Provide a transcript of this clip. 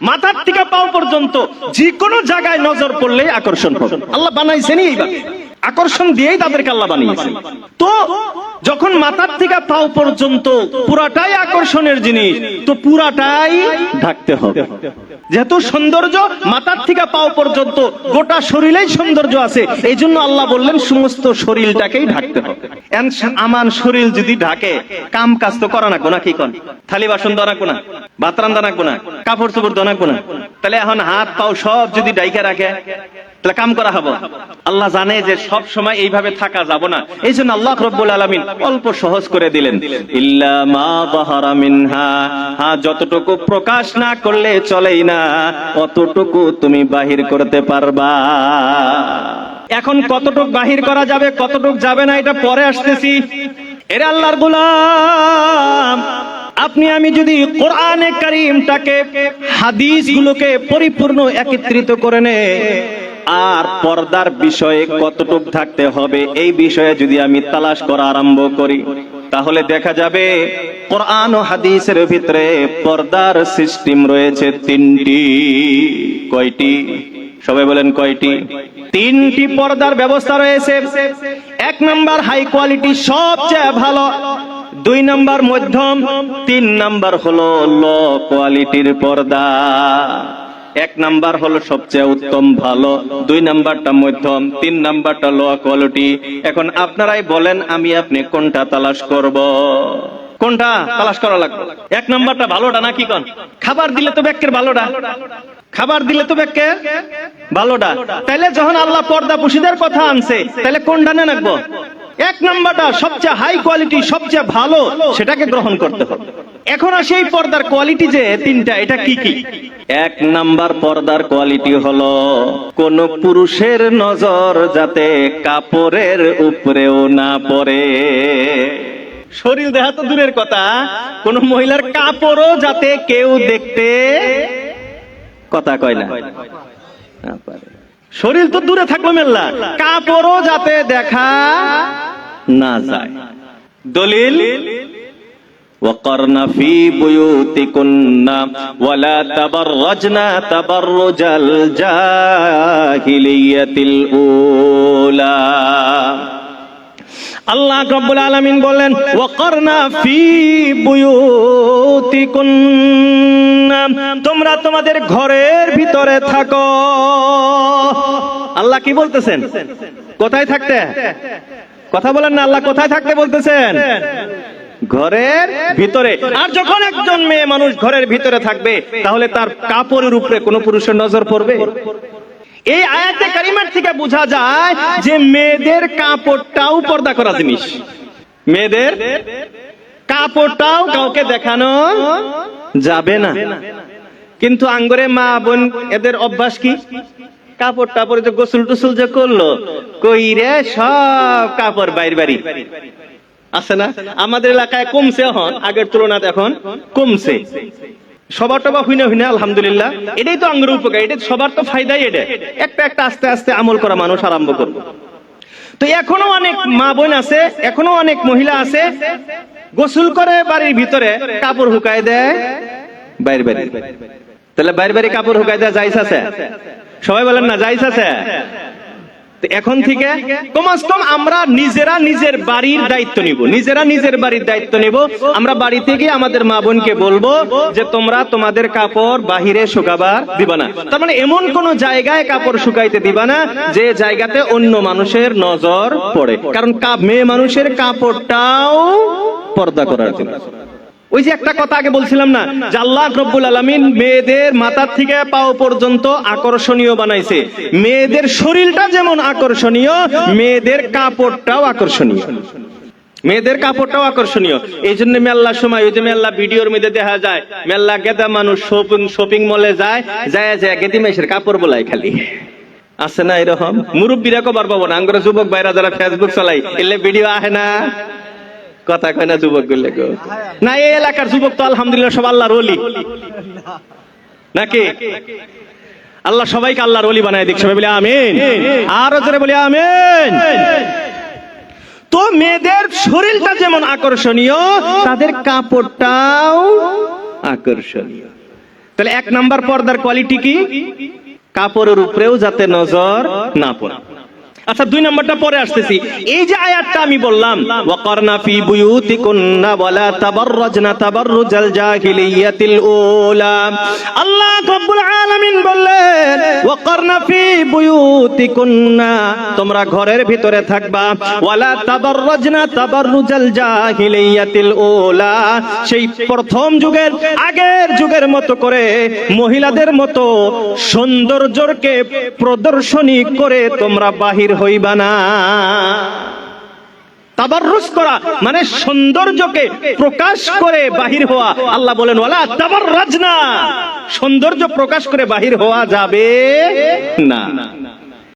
মাথার থেকে পাও পর্যন্ত যে কোনো জায়গায় নজর পড়লে আকর্ষণ হবে। আল্লাহ বানাইছেনই এইভাবে আকর্ষণ দিয়েই তাদেরকে আল্লাহ বানিয়েছেন। তো যখন মাথার থেকে পাও পর্যন্ত পুরাটাই আকর্ষণের জিনিস, তো পুরাটাই ঢাকতে হবে। যেহেতু সৌন্দর্য মাথার থেকে পাও পর্যন্ত গোটা শরীরেই সৌন্দর্য আছে এই জন্য আল্লাহ বললেন সমস্ত শরীরটাকেই ঢাকতে হবে। আমার শরীর যদি ঢাকে, কাম কাজ তো করা না কোনা কি কন? থালি বাসন দনা কোনা? ভাত রান্দা না, কাপড় চোপড় দনা কোনা তাহলে এখন হাত পাও সব যদি ডাইকে রাখে, তাহলে কাম করা হব। আল্লাহ জানে যে সব সময় এইভাবে থাকা যাব না। এই জন্য আল্লাহ রব্বুল আলমিন অল্প সহজ করে দিলেন। হ্যাঁ যতটুকু প্রকাশ না করলে চলেই না, অতটুকু তুমি বাহির করতে পারবা। এখন কতটুক বাহির করা যাবে, কতটুক যাবে না, এটা পরে আসতেছি। এর আল্লাহর গোলাম আপনি, আমি যদি কোরআনে কারিমটাকে হাদিস গুলোকে পরিপূর্ণ একত্রিত করে নে আর পর্দার বিষয়ে কতটুক থাকতে হবে, এই বিষয়ে যদি আমি তালাশ করা আরম্ভ করি, তাহলে দেখা যাবে কোরআন ও হাদিসের ভিতরে পর্দার সিস্টেম রয়েছে তিনটি। কয়টি? সবাই বলেন কয়টি? তিনটি পর্দার ব্যবস্থা রয়েছে। এক নাম্বার, হাই কোয়ালিটি, সবচেয়ে ভালো দুই নাম্বার মধ্যম, তিন নাম্বার হলো লো কোয়ালিটির পর্দা। এক নাম্বার হলো সবচেয়ে উত্তম ভালো, দুই নাম্বারটা মধ্যম, তিন নাম্বারটা লো কোয়ালিটি। এখন আপনারাই বলেন, আমি আপনি কোনটা তালাশ করব? কোনটা তালাশ করা লাগবে? এক নাম্বারটা ভালোটা নাকি কোন? খাবার দিলে তো ব্যাকের ভালোটা। খাবার দিলে তো ব্যাকে ভালোটা। তাইলে যখন আল্লাহ পর্দা পুশিদের কথা আনছে তাহলে কোনটা না রাখব এক নাম্বারটা সবচেয়ে হাই কোয়ালিটি সবচেয়ে ভালো সেটাকে গ্রহণ করতে হবে। এখন আসে এই পর্দার কোয়ালিটি যে তিনটা এটা কি কি? এক নাম্বার পর্দার কোয়ালিটি হলো কোন পুরুষের নজর যাতে কাপড়ের উপরেও না পড়ে। শরীর দেখা তো দূরের কথা কোন মহিলার কাপড়ও যাতে কেউ দেখতে কথা কয় না না। শরীর তো দূরে থাকল মেল্লা কাপড়ও যাতে দেখা না যায় দলিল وقرن في بيوتكن ولا تبرجن تبرج الجاهلية الأولى আল্লাহ রব্বুল আলামিন বলেন ওয়াকারনা ফি বুয়ুতিকুন্না তোমরা তোমাদের ঘরের ভিতরে থাকো আল্লাহ কি বলতেছেন কোথায় থাকতে কথা বলেন না, আল্লাহ কোথায় থাকতে বলতেছেন? ঘরের ভিতরে। আর যখন একজন মেয়ে মানুষ ঘরের ভিতরে থাকবে, তাহলে তার কাপড়ের উপরে কোনো পুরুষের নজর পড়বে? এই আয়াতে কারিমার থেকে বোঝা যায় যে মেয়েদের কাপড়টাও পর্দা করা জিনিস। মেয়েদের কাপড়টাও কাউকে দেখানো যাবে না। কিন্তু আঙ্গরে মা বোন, এদের অভ্যাস কি? কাপড় টাপড় যে গোসল টুসল যে করল কই রে সব কাপড় বাইর বাড়ি। আছে না? আমাদের এলাকায় কমছে এখন, আগের তুলনাতে এখন কমছে। সবার টবা হইনা হইনা, আলহামদুলিল্লাহ। এটাই তো আঙ্গুর উপকার, এটা সবার তো ফায়দাই এটা। একটা একটা আস্তে আস্তে আমল করা মানুষ আরম্ভ করবে। তো এখনও অনেক মা বোন আছে, এখনও অনেক মহিলা আছে, গোসল করে বাড়ির ভিতরে কাপড় হুকায় দেয়, বাইরে বাইরে তাহলে বাইরে বাইরে কাপড় হুকায় দেয় যাইস আছে? সবাই বলেন না, যাইস আছে? এখন থেকে কমাস কম আমরা নিজেরা নিজের বাড়ির দায়িত্ব নিব, নিজেরা নিজের বাড়ির দায়িত্ব নিব। আমরা বাড়ি থেকে আমাদের মা বোনকে বলব যে তোমরা তোমাদের কাপড় বাহিরে শুকাবার দিবা না। তার মানে এমন কোন জায়গায় কাপড় শুকাইতে দিবা না যে জায়গাতে অন্য মানুষের নজর পড়ে। কারণ মেয়ে মানুষের কাপড়টাও পর্দা করার জন্য। ওই যে একটা কথা আগে বলছিলাম না, যে আল্লাহ রব্বুল আলমিন মেয়েদের মাথার থেকে পাও পর্যন্ত আকর্ষণীয় বানাইছে। মেয়েদের শরীরটা যেমন আকর্ষণীয়, মেয়েদের কাপড়টাও আকর্ষণীয়। মেয়েদের কাপড়টাও আকর্ষণীয়। এই জন্য মেল্লার সময়, ওই যে মেল্লা ভিডিওর মধ্যে দেখা যায়, মেল্লা গেদা মানুষ শপিং শপিং মলে যায় যায় যায় গেদি মেসের কাপড় বলাই খালি। আছে না এরকম? মুরব্বীরা কবার পাবো না। যুবক ভাইরা যারা ফেসবুক চালাই এলে ভিডিও আহে না। কথা কয় না যুবকগুলো না, এই এলাকার যুবক তো আলহামদুলিল্লাহ সব আল্লাহর ওলি। নাকি? আল্লাহ সবাইকে আল্লাহর ওলি বানায় দিক, সবাই বলে আমিন। আরও জোরে বলি আমিন। তো মেয়েদের শরীরটা যেমন আকর্ষণীয়, তাদের কাপড়টাও আকর্ষণীয়। তাহলে এক নাম্বার পর্দার কোয়ালিটি কি? কাপড়ের উপরেও যাতে নজর না পড়ে। আচ্ছা দুই নাম্বারটা পরে আসতেছি। এই যে আয়াতটা আমি বললাম, ওয়াকারনা ফি বুয়ুতিকুন্না ওয়ালা তাবাররাজনা তাবাররুজাল জাহিলিয়াতিল উলা। আল্লাহ রাব্বুল আলামিন বললেন তোমরা ঘরের ভিতরে থাকবা। ওয়ালা সেই প্রথম যুগের আগের যুগের মতো করে মহিলাদের মতো সৌন্দর্যকে প্রদর্শনী করে তোমরা বাহির হইবা না। তাবাররুজ করা মানে সৌন্দর্যকে প্রকাশ করে বাহির হওয়া। আল্লাহ বলেন, ওয়ালা তাবাররাজনা। সৌন্দর্য প্রকাশ করে বাহির হওয়া যাবে না।